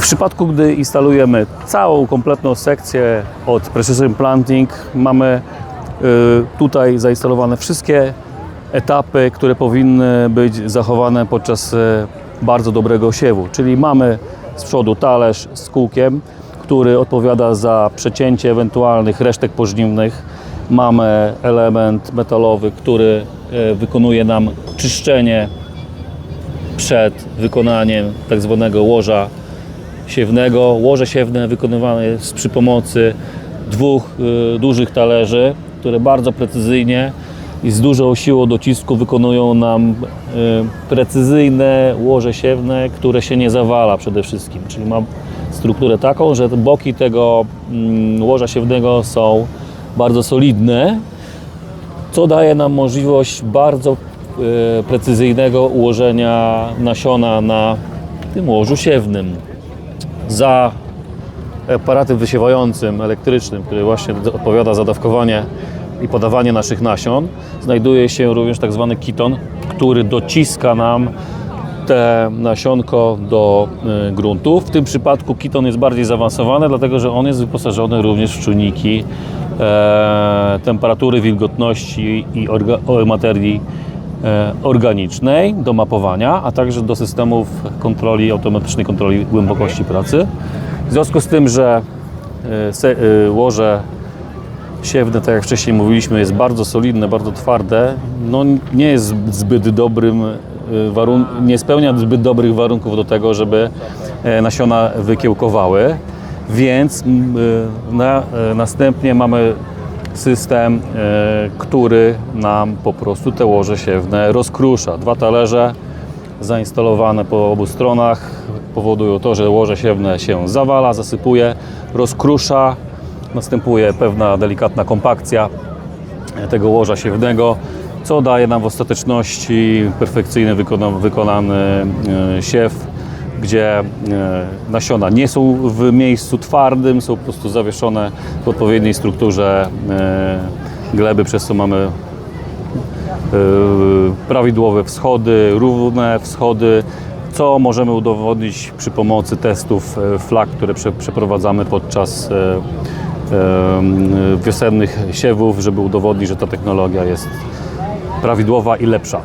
W przypadku, gdy instalujemy całą kompletną sekcję od Precision Planting, mamy y, tutaj zainstalowane wszystkie etapy, które powinny być zachowane podczas y, bardzo dobrego siewu. Czyli mamy z przodu talerz z kółkiem, który odpowiada za przecięcie ewentualnych resztek pożniwnych. Mamy element metalowy, który y, wykonuje nam czyszczenie przed wykonaniem tak zwanego łoża siewnego. Łoże siewne wykonywane jest przy pomocy dwóch y, dużych talerzy, które bardzo precyzyjnie i z dużą siłą docisku wykonują nam y, precyzyjne łoże siewne, które się nie zawala przede wszystkim. Czyli ma strukturę taką, że boki tego mm, łoża siewnego są bardzo solidne, co daje nam możliwość bardzo e, precyzyjnego ułożenia nasiona na tym łożu siewnym. Za aparatem wysiewającym elektrycznym, który właśnie odpowiada za dawkowanie i podawanie naszych nasion, znajduje się również tak zwany kiton, który dociska nam te nasionko do y, gruntu. W tym przypadku kiton jest bardziej zaawansowany, dlatego że on jest wyposażony również w czujniki e, temperatury, wilgotności i materii organicznej do mapowania, a także do systemów kontroli, automatycznej kontroli głębokości pracy. W związku z tym, że e, e, łoże siewne, tak jak wcześniej mówiliśmy, jest bardzo solidne, bardzo twarde, no nie jest zbyt dobrym y, warun- nie spełnia zbyt dobrych warunków do tego, żeby e, nasiona wykiełkowały, więc na, e, następnie mamy system, e, który nam po prostu te łoże siewne rozkrusza. Dwa talerze zainstalowane po obu stronach powodują to, że łoże siewne się zawala, zasypuje, rozkrusza, następuje pewna delikatna kompakcja tego łoża siewnego, co daje nam w ostateczności perfekcyjny wykona, wykonany e, siew, gdzie e, nasiona nie są w miejscu twardym, są po prostu zawieszone w odpowiedniej strukturze e, gleby, przez co mamy e, prawidłowe wschody, równe wschody, co możemy udowodnić przy pomocy testów flag, które prze, przeprowadzamy podczas wiosennych siewów, żeby udowodnić, że ta technologia jest prawidłowa i lepsza.